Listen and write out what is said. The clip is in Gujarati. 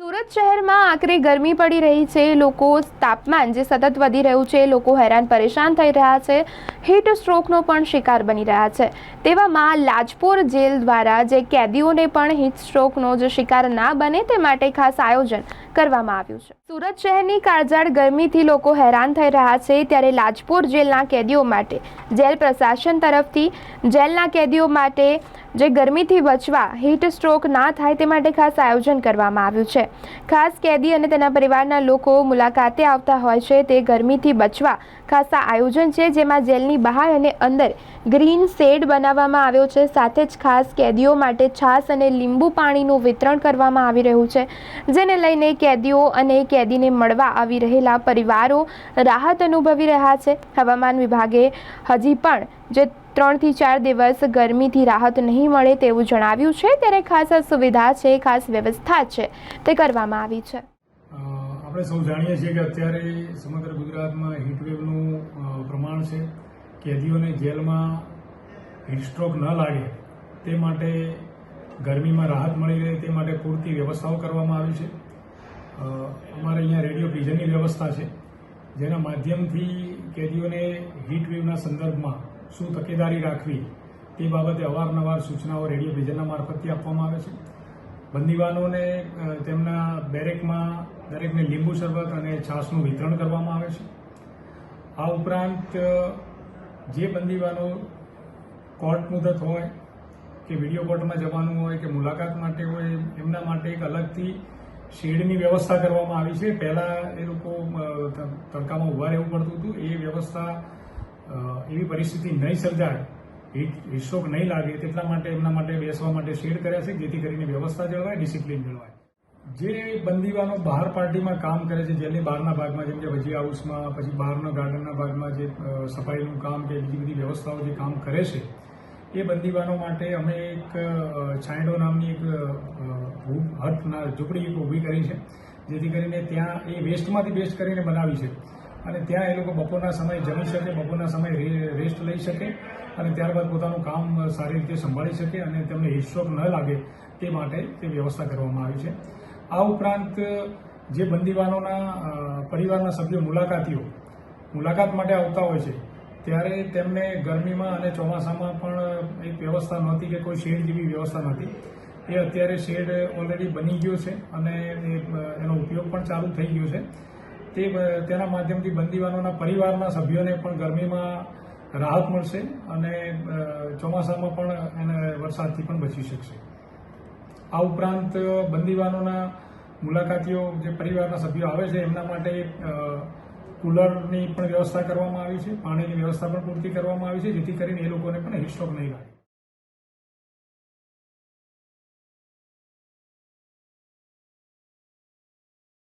સુરત શહેરમાં આકરી ગરમી પડી રહી છે. લોકો તાપમાન જે સતત વધી રહ્યું છે, લોકો હેરાન પરેશાન થઈ રહ્યા છે. હીટ સ્ટ્રોકનો પણ શિકાર બની રહ્યા છે. તેવામાં લાજપોર જેલ દ્વારા જે કેદીઓને પણ હીટ સ્ટ્રોકનો જે શિકાર ના બને તે માટે ખાસ આયોજન કરવામાં આવ્યું છે. સુરત શહેરની કાળઝાળ ગરમીથી લોકો હેરાન થઈ રહ્યા છે. ત્યારે લાજપોર જેલના કેદીઓ માટે, જેલ પ્રશાસન તરફથી, જેલના કેદીઓ માટે જે ગરમીથી બચવા હીટ સ્ટ્રોક ના થાય તે માટે ખાસ આયોજન કરવામાં આવ્યું છે. ખાસ કેદી અને તેના પરિવારના લોકો મુલાકાતે આવતા હોય છે તે ગરમીથી બચવા ખાસ આયોજન છે જેમાં જેલની બહાર અને અંદર ગ્રીન શેડ બનાવવામાં આવ્યો છે. સાથે જ ખાસ કેદીઓ માટે છાશ અને લીંબુ પાણીનું વિતરણ કરવામાં આવી રહ્યું છે. જેને લઈને કેદીઓ અને કેદીને મળવા આવી રહેલા પરિવારો રાહત અનુભવી રહ્યા છે. હવામાન વિભાગે હજી પણ જે ત્રણથી ચાર દિવસ ગરમીથી રાહત નહીં મળે તેવું જણાવ્યું છે. ત્યારે ખાસ સુવિધા છે, ખાસ વ્યવસ્થા છે તે કરવામાં આવી છે. આપણે સૌ જાણીએ છીએ કે અત્યારે સમગ્ર ગુજરાતમાં હીટવેવનું પ્રમાણ છે. કેદીઓને જેલમાં હીટસ્ટ્રોક ન લાગે તે માટે ગરમીમાં રાહત મળી રહે તે માટે પૂરતી વ્યવસ્થાઓ કરવામાં આવી છે. અમારે અહીંયા રેડિયો વિઝનની વ્યવસ્થા છે. જેના માધ્યમથી કેદીઓને હીટવેવના સંદર્ભમાં શું તકેદારી રાખવી તે બાબતે અવારનવાર સૂચનાઓ રેડિયો પ્રિઝનના મારફતથી આપવામાં આવે છે. બંદીવાનોને તેમના બેરેકમાં દરેકને લીંબુ શરબત અને છાશનું વિતરણ કરવામાં આવે છે. આ ઉપરાંત જે બંદીવાનો કોર્ટ મુદત હોય કે વીડિયો કોર્ટમાં જવાનું હોય કે મુલાકાત માટે હોય, એમના માટે એક અલગથી શેડની વ્યવસ્થા કરવામાં આવી છે. પહેલાં એ લોકો તડકામાં ઊભા રહેવું પડતું હતું. એ વ્યવસ્થા એવી પરિસ્થિતિ નહીં સર્જાય હીટસ્ટ્રોક નહીં લાગે તેટલા માટે એમના માટે બેસવા માટે શેડ કર્યા છે જેથી કરીને વ્યવસ્થા જળવાય ડિસિપ્લિન જળવાય. જે બંદીવાનો બહાર પાર્ટીમાં કામ કરે છે જેલની બહારના ભાગમાં જેમ કે ભજી હાઉસમાં પછી બહારના ગાર્ડનના ભાગમાં જે સફાઈનું કામ કે બીજી બધી વ્યવસ્થાઓ જે કામ કરે છે એ બંદીવાનો માટે અમે એક છાંયડો નામની એક અ, હૂ- ઝૂંપડી એક ઊભી કરી છે જેથી કરીને ત્યાં એ વેસ્ટમાંથી બેસ્ટ કરીને બનાવી છે. અને ત્યાં એ લોકો બપોરના સમયે જમી શકે, બપોરના સમયે રેસ્ટ લઈ શકે અને ત્યારબાદ પોતાનું કામ સારી રીતે સંભાળી શકે અને તેમને હિસ્સોક ન લાગે તે માટે તે વ્યવસ્થા કરવામાં આવી છે. આ ઉપરાંત, જે બંદીવાનોના પરિવારના સભ્યો મુલાકાતીઓ મુલાકાત માટે આવતા હોય છે, ત્યારે તેમને ગરમીમાં અને ચોમાસામાં પણ એક વ્યવસ્થા નહોતી કે કોઈ શેડ જેવી વ્યવસ્થા નહોતી. એ અત્યારે શેડ ઓલરેડી બની ગયો છે અને એનો ઉપયોગ પણ ચાલુ થઈ ગયો છે. તે તેના માધ્યમથી બંદીવાનોના પરિવારના સભ્યોને પણ ગરમીમાં રાહત મળશે અને ચોમાસામાં પણ એને વરસાદથી પણ બચી શકશે. આ ઉપરાંત બંદીવાનોના મુલાકાતીઓ, જે પરિવારના સભ્યો આવે છે, એમના માટે કુલરની પણ વ્યવસ્થા કરવામાં આવી છે, પાણીની વ્યવસ્થા પણ પૂરતી કરવામાં આવી છે, જેથી કરીને એ લોકોને પણ હીટસ્ટ્રોક નહીં લાગે.